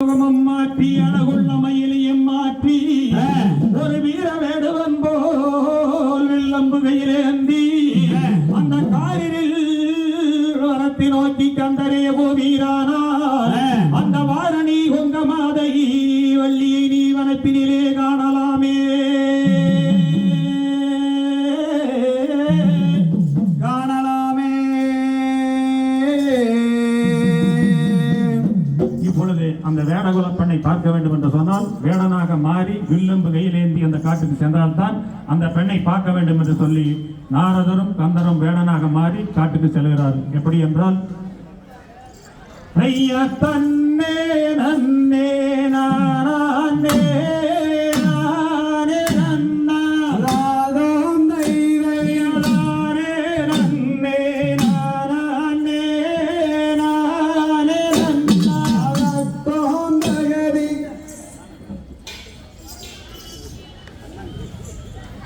மாற்றி அழகுள்ள மயிலையும் மாற்றி. ஒரு வீர வேடுவன் போல் வில்லம்புகையிலேந்தி அந்த. காரில் வரத்தை நோக்கி கண்டறிய போவீரானால் அந்த வாரணி உங்க மாதை வள்ளியை நீ வனத்தினிலே காணலாமே இப்பொழுது அந்த வேடகுல பெண்ணை பார்க்க வேண்டும் என்று சொன்னால் வேடனாக மாறி வில்லம்பு கையிலேந்தி அந்த காட்டுக்கு சென்றால்தான் அந்த பெண்ணை பார்க்க வேண்டும் என்று சொல்லி நாரதரும் கந்தரும் வேடனாக மாறி காட்டுக்கு செல்கிறார் எப்படி என்றால் ஐயா தன்னே நன்